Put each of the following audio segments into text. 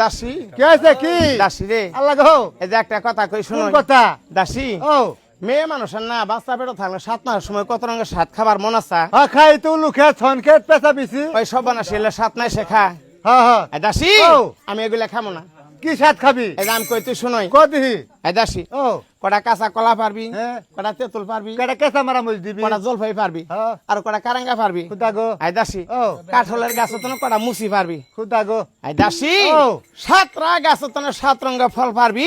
দাসী? কে আছে কি দাসি রে। আল্লাহ গো। এই যে একটা কথা কই শুনো কথা? দাসি ও। মেয়ে মানুষের না বাচ্চা পেটে থাকলে সাত মাসের সময় কত রঙের সাত খাবার মন আছে? হ্যাঁ খাই তো লুকে ছন খেত পেঁচা পিছি। ওই সব এলে সাত নাই শেখা হ্যাঁ হ্যাঁ। দাসি। আমি এগুলা খামো না। কি সাত খাবি? আমি কই তুই শুনোই। কদিহি এই দাসী ও। কটা কাঁচা কলা পারবি হ্যাঁ। কটা তেঁতুল পারবি কেডা কেসা মারা মজ দিবি? কটা জলফাই পারবি হ্যাঁ আর কটা কারাঙ্গা পারবি। খুদা গো। আই দাসী ও। কাঠলের গাছ তো কটা মুসি পারবি। খুদা গো। আই দাসী ও। সাতটা গাছ তো সাত রঙা ফল পারবি।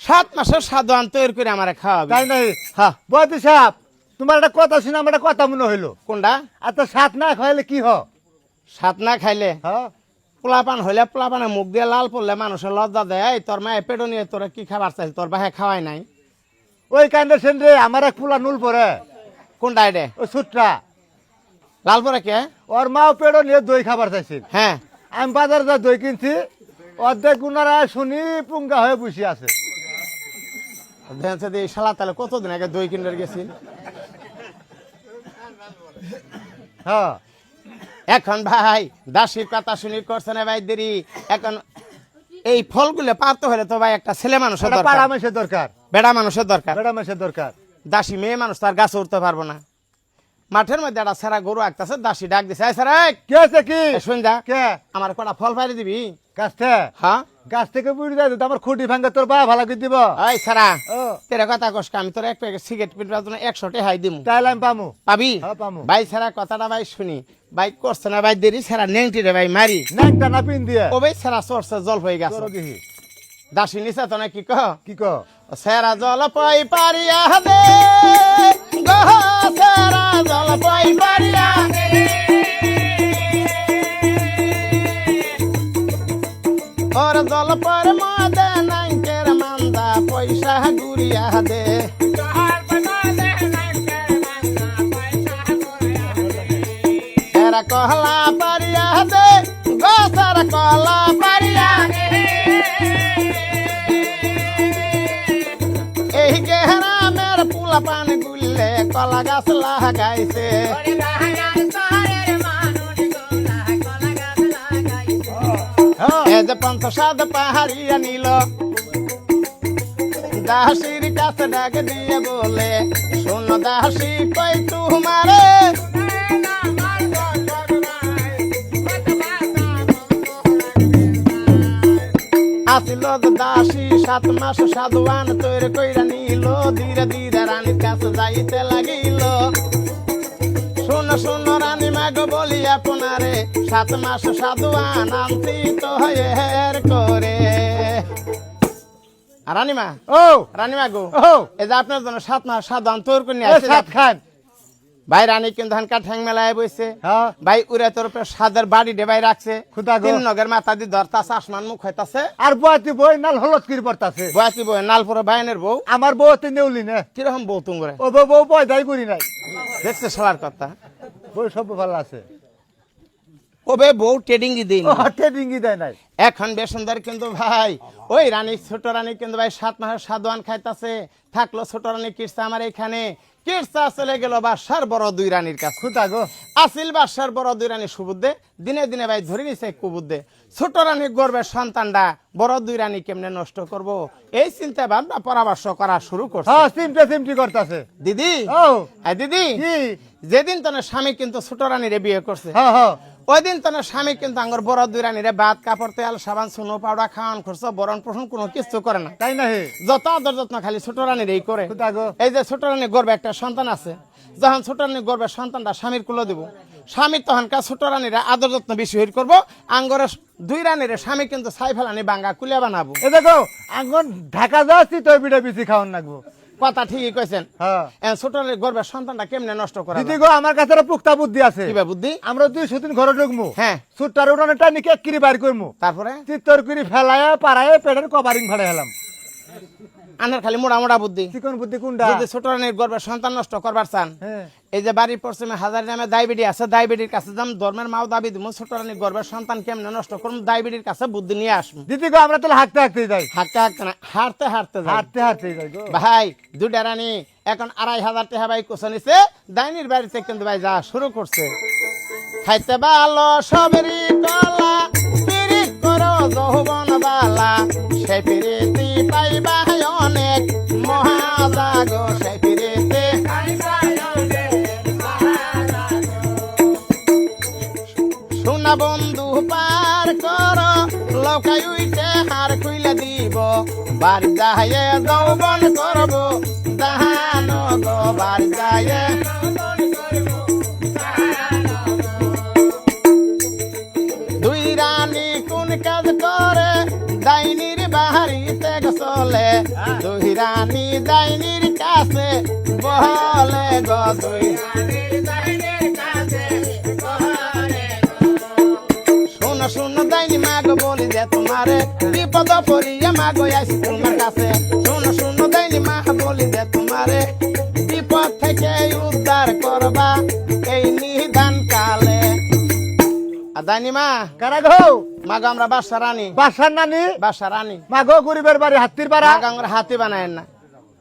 সাত মাসের সাধারণ তৈরি করে আমারে খাওয়াবি। তাই নাই হ্যাঁ বদি সাহেব তোমার একটা কথা শুনে আমার একটা কথা মনে হইল। কোনটা? আর তো সাত না খাইলে কি হ? সাত না খাইলে? হ্যাঁ পোলাপান হইলে পোলাপানে মুখ দিয়ে লাল পড়লে মানুষের লজ্জা দেয় এই তোর মায়ে পেটো নিয়ে তোরা কি খাবার চাইছে? তোর বাহে খাওয়াই নাই। ওই কাণ্ডে সেন্দ্রে আমার এক পুলা নুল পরে কোনটা রে ওই সুটরা লাল পরে কে? ওর মাও পেড়ো নিয়ে দই খাবার চাইছিল। হ্যাঁ। আমি বাজারে যা দই কিনছি অর্ধেক গুণারা শুনি পুঙ্গা হয়ে বসে আছে। এই শালা তাহলে কতদিন আগে দই কিনে গেছি হ্যাঁ। এখন ভাই দাসির কথা শুনি করছে না ভাই দেরি। এখন এই ফলগুলো পারতে হলে তো ভাই একটা ছেলে মানুষের দরকার। বেড়া মানুষের দরকার। বেড়া মানুষের দরকার। বেড়া মানুষের দরকার। দাসী মেয়ে মানুষ তার গাছে উঠতে পারব না। মাঠের মধ্যে একটা সেরা গরু আঁকতেছে দাসী ডাক দিছে। এই স্যার কে আছে কি? শুন যা কে? আমার কটা ফল পাইরে দিবি? গাছ থেকে? হ্যাঁ। গাছ থেকে বুড়ি যায় আমার খুঁটি ভাঙ্গে তোর বা ভালো করে দিব। ওই সারা তেরা কথা কস আমি তোর এক প্যাকেট সিগারেট পিটবার জন্য একশো টাকাই দিমু। তাইলে আমি পামু। পাবি? হ্যাঁ, পামু। ভাই সারা কথাটা ভাই শুনি। ভাই করছে না ভাই দেরি সারা নেংটি রে ভাই মারি। নাকটা না পিন দিয়ে। ও ভাই সারা চড়ছে জল হয়ে গেছে। দাসী নিচে তো নাকি কহ কি কো? সেরা জল পাই পারিয়া দে। গহ সেরা জল পাই পারিয়া দে ওর জল পর মাদে নাইকের মান্দা পয়সা গুড়িয়া দে এরা কহলা পারিয়া দে গসার কহলা পারিয়া এই গেহরামের পুলা পান গুললে কলা গাছ লাগাইছে। যে পঞ্চসাদ পাহাড়িয়া নিল দাসির কাছে ডাক দিয়ে বলে শোন দাসী কই তোমারে? আসিল দাসী সাত মাস সাধুয়ান তৈরি কইরা নিল ধীরে ধীরে যাইতে লাগিল। শুন শুন রানী মাগ বলি আপনারে সাত মাস সাধু আনন্দিত হয়ে হের করে। রানীমা ও! রানীমা গো ও! এই যে আপনার জন্য সাত মাস সাধু আন্তর করে নিয়ে সাত খান। ভাই রানী কিন্তু ধান ঠ্যাং মেলায় বইছে। হ্যাঁ। ভাই উড়ে তোর উপরে সাদের বাড়ি ডেবাই রাখছে। তিন নগের মাথা দি ধরতাছে আসমান মুখ হইতাছে। আর বয়াতি বই নাল হলত কির পড়তাছে। বয়াতি বই নাল পুরো ভাইনের বউ। আমার বউ তো নেউলি না। কীরকম বউ তুঙ্গরে? ও বউ বউ পয়দাই করি নাই। দেখছে সবার কথা। বই সব ভালো আছে। ওবে বউ ট্রেডিং দিন ও ট্রেডিংই দেয় নাই। এখন বেসুন্দর কিন্তু ভাই ওই রানী ছোট রানী কিন্তু ভাই সাত মাসের সাদওয়ান খাইতাছে থাকল ছোট রানী কিরসা আমার এখানে। কিরসা চলে গেল বাসার বড় দুই রানীর কাছে। খুদা গো। আসিল বাসার বড় দুই রানী সুবুদ্ধে দিনে দিনে ভাই ধরে নিছে কুবুদ্ধে। ছোট রানী গর্বের সন্তানটা বড় দুই রানী কেমনে নষ্ট করব? এই চিন্তা ভাবনা পরামর্শ করা শুরু করছে। হ্যাঁ সিমটে সিমটি করতাছে। দিদি ও। দিদি যেদিন তোর স্বামী কিন্তু ছোট রানীরে বিয়ে করছে হ্যাঁ হ্যাঁ। ওই দিন তোর স্বামী কিন্তু আঙ্গর বড় দুই রানীরে ভাত কাপড় তেল সাবান সুনো পাউডার খাওয়ান খরচ বরণ পোষণ কোনো কিছু করে না। তাই না হে যত আদর যত্ন খালি ছোট রানীর এই করে। এই যে ছোট রানীর গর্বে একটা সন্তান আছে যখন ছোট রানীর গর্বে সন্তানটা স্বামীর কুলো দিব স্বামীর তখনকার ছোট রানীরা আদর যত্ন বেশি হইর করব আঙ্গরের দুই রানীরে স্বামী কিন্তু ছাই ফেলানি বাঙ্গা কুলিয়া বানাবো। এ দেখো আঙ্গন ঢাকা যাচ্ছি তো পিঠা পিছি খাওয়ান লাগবো। কথা ঠিকই কইছেন। হ্যাঁ। ছোট গর্বের সন্তানটা কেমনে নষ্ট করা দিদি গো আমার কাছে একটা পুক্তা বুদ্ধি আছে। কিবা বুদ্ধি? আমরা দুই সুদিন ঘরে ঢুকমু। হ্যাঁ। সুটটার টানি কেক কিরি বাইর করমু। তারপরে? চিত্তর করি ফেলায় পাড়ায় পেটের কভারিং ফাড়ে হেলাম আনার খালি মোড়া মোড়া বুদ্ধি। চিকন বুদ্ধি কোনটা? যদি ছোট রানীর গর্বের সন্তান নষ্ট করবার চান হ্যাঁ। এই যে বাড়ির পশ্চিমে হাজার নামে ডায়াবেটি আছে ডায়াবেটির কাছে যাম ধর্মের মাও দাবি দিব ছোট রানীর গর্বের সন্তান কেমনে নষ্ট করুন ডায়াবেটির কাছে বুদ্ধি নিয়ে আসব দিদি গো আমরা তাহলে হাঁটতে হাঁটতে যাই। হাঁটতে হাঁটতে না হাঁটতে হাঁটতে যাই। হাঁটতে হাঁটতে যাই গো। ভাই দুটা রানী এখন আড়াই হাজার টাকা ভাই কুসো নিছে ডাইনির বাড়িতে কিন্তু ভাই যা শুরু করছে। খাইতে ভালো সবেরই কলা পিরিত করো যৌবন সেই প্রীতি পাইবা সোনা বন্ধু, পার কর। লকাই উইতে হার খুইলে দিব। বার যাহে যৌবন করব। দাহান গো দুই রানী কোন কাজ করে? ডাইনির বাহারিতে চলে দুই রানী ডাইনির কাছে বহলে গো দুই শোনো শোনো ডাইনি মাগো বলি যে তোমারে বিপদ পড়িয়া মাগো আসি তোমার কাছে। শোনো শোনো ডাইনি মা বলি যে তোমারে বিপদ থেকে উদ্ধার করবা এই নিদান কালে ডাইনি মা? কারা গো? মাগো আমরা বাসা রানী। বাসার নানি? বাসা রানী। মা গো গরিবের বাড়ি হাতির পাড়া? মাগো আমরা হাতে বানায় না।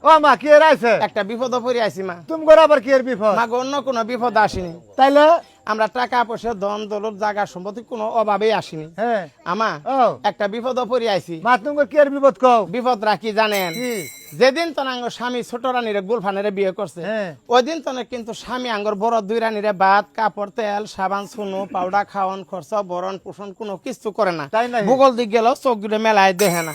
ও মা কি এর আছে একটা বিপদ পড়ে আইছি মা। তুমি আবার কি এর বিপদ? মাগো অন্য কোনো বিপদ আসেনি। তাইলে? আমরা টাকা পয়সা ধন দৌলত জায়গা সম্পত্তি কোনো অভাবেই আসেনি। হ্যাঁ। আমা একটা বিপদ পড়ে আইছি। মা কি এর বিপদ কও? বিপদ রাখি জানেন। যেদিন তো আঙ্গ স্বামী ছোট রানীরে গুলফানেরে বিয়ে করছে হ্যাঁ। ওই দিন তো কিন্তু স্বামী আঙ্গর বড় দুই রানীরে ভাত কাপড় তেল সাবান সুনু পাউডার খাওয়ান খরচ বরণ পোষণ কোনো কিছু করে না? ভূগোল দিক গেল চোখ ঘুরে মেলায় দেখে না।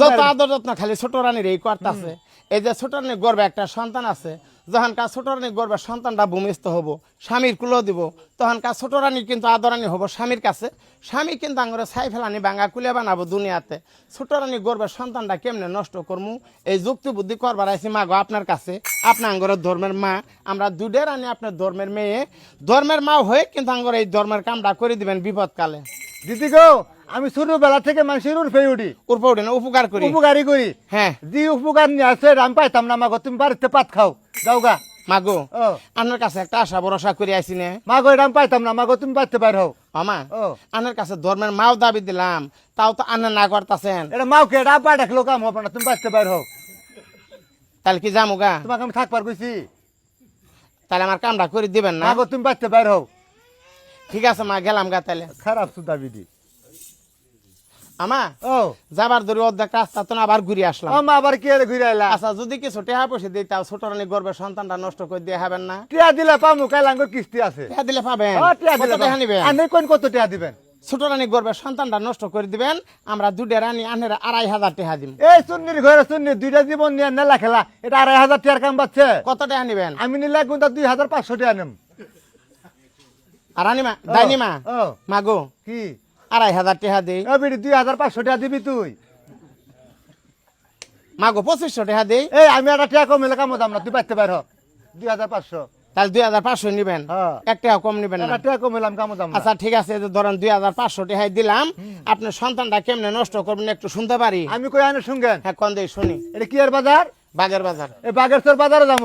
যত আদর যত্ন খালি ছোট রানীর এই করতেছে এই যে ছোট রানীর গর্বে একটা সন্তান আছে যখন কাজ ছোট রানীর গর্বে সন্তানটা ভূমিস্থ হব, স্বামীর কুলো দিব, তখন কাজ ছোট রানী কিন্তু আদরানি হব স্বামীর কাছে। স্বামী কিন্তু আঙ্গরে ছাই ফেলানি, বাঙ্গা কুলে বানাবো দুনিয়াতে। ছোট রানী গর্বে সন্তানটা কেমনে নষ্ট করমু? এই যুক্তি বুদ্ধি করবার আইসি মাগো আপনার কাছে। আপনার আঙ্গরের ধর্মের মা, আমরা দুডে রানী আপনার ধর্মের মেয়ে। ধর্মের মা হয়ে কিন্তু আঙ্গর এই ধর্মের কামটা করে দিবেন বিপদকালে। দিদি গো আমি ছোটবেলা থেকে মানুষের উঠে। উঠি উর্প উঠে না? উপকার করি? উপকারী করি। হ্যাঁ। যে উপকার নিয়ে আছে আমি পাইতাম না মাগো তুমি বাড়িতে পাত খাও। যাও গা। মাগো ও। আপনার কাছে একটা আশা ভরসা করে আইসি নে। মাগো আমি পাইতাম না মাগো তুমি বাড়িতে বাইর হও। আমা ও। আনার কাছে ধর্মের মাও দাবি দিলাম তাও তো আনা না করতেছেন। এটা মাওকে এটা আপা ডাকলো কাম হবে না তুমি বাড়িতে বাইর হও। তাহলে কি যামু গা? তোমাকে আমি থাকবার কইছি। তাহলে আমার কামটা করে দিবেন না? মাগো তুমি বাড়িতে বাইর হও। ঠিক আছে মা গেলাম গা তাহলে। খারাপ সুদা বিধি আমা ও। যাবার ধরে অর্ধেক রাস্তা তো আবার ঘুরে আসলাম। আমা আবার কি ঘুরে আইলা? আচ্ছা যদি কিছু টেহা পয়সা দিই তাও ছোট রানী গর্বের সন্তানটা নষ্ট করে দিয়ে হবেন না। টিয়া দিলে পামু কাইলাঙ্গর কিস্তি আছে। টেহা দিলে পাবেন। টিয়া দিলে টেহা। নিবেন? আনে কোন কত টিয়া দিবেন? ছোট রানী গর্বের সন্তানটা নষ্ট করে দিবেন আমরা দুডে রানী আনের আড়াই হাজার টেহা দিব এই সুন্নির ঘরে সুন্নি দুইটা জীবন নিয়ে নেলা খেলা এটা আড়াই হাজার টিয়ার কাম পাচ্ছে কত টেহা নিবেন? আমি নিলে কিন্তু দুই হাজার পাঁচশো টিয়া নেম। আর রানীমা ডাইনিমা ও। মাগো। কি? আড়াই হাজার টেহা দেই। বিড়ি দুই হাজার পাঁচশো টিয়া দিবি তুই। মাগো পঁচিশশো টেহা দেই। এই আমি একটা টিয়া কম কামো দাম না তুই বাড়তে পার দুই হাজার পাঁচশো। তাহলে দুই হাজার পাঁচশো নিবেন। হ্যাঁ। এক টাকা কম নিবেন না। টিয়া কম এলাম কামো দাম আচ্ছা ঠিক আছে যে ধরেন দুই হাজার পাঁচশো টাকায় দিলাম। আপনার সন্তানটা কেমনে নষ্ট করবেন একটু শুনতে পারি? আমি কই আনে শুনবেন হ্যাঁ কন দেই শুনি। এটা কি এর বাজার? বাগের বাজার। এই বাগেশ্বর বাজারে যাব।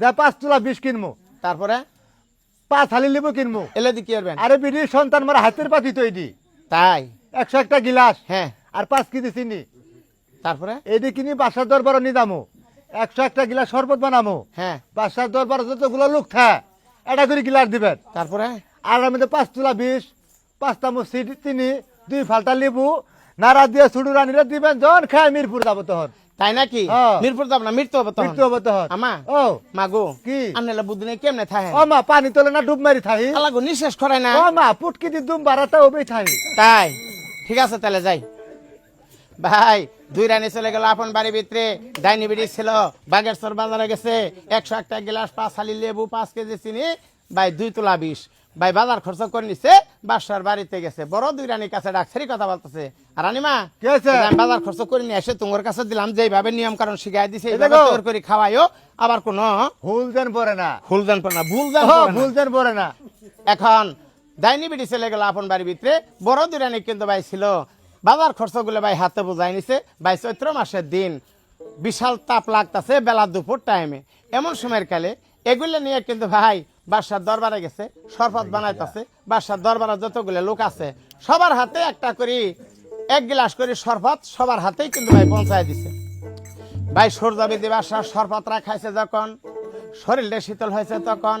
যা পাঁচ তুলা বিষ কিনবো তারপরে? পাঁচ হালি লেবু কিনবো এলে দি কি করবেন? আরে বিড়ির সন্তান মারা হাতের পাতি তৈরি। তাই? একশো একটা গিলাস। হ্যাঁ। আর পাঁচ কেজি চিনি। তারপরে? এদি কিনি বাসার দরবার নিদামো একশো একটা গিলাস শরবত বানামো। হ্যাঁ। বাসার দরবার যতগুলো লোক থা এটা করে গিলাস দিবেন। তারপরে? আর আমি তো পাঁচ তুলা বিষ পাঁচ মুসি চিনি- দুই ফালটা লেবু নাড়া দিয়ে সুডু রানিরা দিবেন যখন খায় মিরপুর যাব তখন। তাই নাকি। মিরপুর যাব না মৃত্যু হবে মৃত্যু হব আমা ও মাগো কি? আনলে বুদ্ধি নেই কেমনে থাকে ও মা পানি তোলে না ডুব মারি থাই আলাগো নিঃশেষ করে না। ও মা পুটকি দি দুম বারাটা ওবেই থাই তাই ঠিক আছে তাহলে যাই। ভাই দুই রানী চলে গেল আপন বাড়ি ভিতরে। ডাইনি বিড়ি ছিল বাগেশ্বর বাজারে গেছে। একশো একটা গ্লাস পাঁচ হালি লেবু পাঁচ কেজি চিনি। ভাই দুই তোলা বিষ। ভাই বাজার খরচ করে নিছে বাসার বাড়িতে গেছে। বড় দুই রানীর কাছে ডাক্তারি কথা বলতেছে। রানীমা? আমি বাজার খরচ করে নিয়ে এসে তোমার কাছে দিলাম যেভাবে নিয়ম কারণ শিখাই দিছে এইভাবে। করে খাওয়াইও আবার কোনো ভুল যেন পড়ে না। ভুল জান পড়ে না ভুল জান ও, পড়ে না। এখন ডাইনি বিড়ি চলে গেল আপন বাড়ির ভিতরে। বড় দুরানি কিন্তু ভাই ছিল। বাজার খরচগুলো ভাই হাতে বোঝাই নিছে। ভাই চৈত্র মাসের দিন বিশাল তাপ লাগতেছে বেলা দুপুর টাইমে এমন সময়ের কালে এগুলো নিয়ে কিন্তু ভাই বাসার দরবারে গেছে শরবত বানাইতেছে বাসার দরবারে যতগুলো লোক আছে সবার হাতে একটা করে এক গিলাস করে শরবত সবার হাতেই কিন্তু ভাই পৌঁছায় দিছে। ভাই সূর্যবিধি বাসার শরবতরা খাইছে যখন শরীরটা শীতল হয়েছে তখন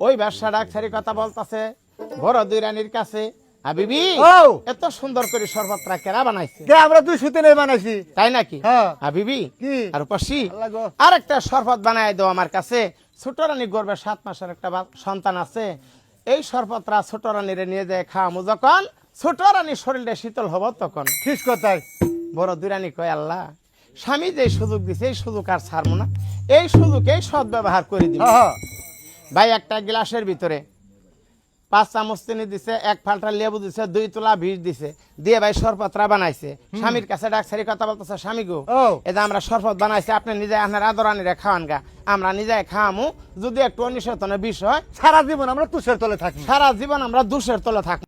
ওই ব্যবসা ডাক্তারি কথা বলতেছে বড় দুই রানীর কাছে হাবিবি ও! এত সুন্দর করে শরবতটা কেরা বানাইছে? কে আমরা দুই সুতে নেই বানাইছি। তাই নাকি? হ্যাঁ। হাবিবি কি? আর পাশি। আর একটা শরবত বানাই দাও আমার কাছে ছোট রানী গর্বে সাত মাসের একটা সন্তান আছে। এই সরপত্রা ছোট রানীরে নিয়ে যায় খাওয়ামু। যখন ছোট রানীর শরীরটা শীতল হব তখন। ঠিক কথাই। বড় দুরানি কয় আল্লাহ স্বামী যে সুযোগ দিছে এই সুযোগ আর ছাড়বো না। এই সুযোগ এই সদ্ব্যবহার করে দিব হ্যাঁ। ভাই একটা গ্লাসের ভিতরে পাঁচ চামচ চিনি দিছে এক ফাল্টা লেবু দিছে দুই তোলা ভিড় দিছে। দিয়ে ভাই শরবতরা বানাইছে। স্বামীর কাছে ডাকসারি কথা বলতেছে স্বামী গো? এটা আমরা সরপত বানাইছি আপনি নিজে আপনার আদরানিরে খাওয়ান গা। আমরা নিজে খাওয়ামু যদি একটু অনিশ্চিত বিষ হয় সারা জীবন আমরা তুষের তলে থাকি। সারা জীবন আমরা দুষের তলে থাকব।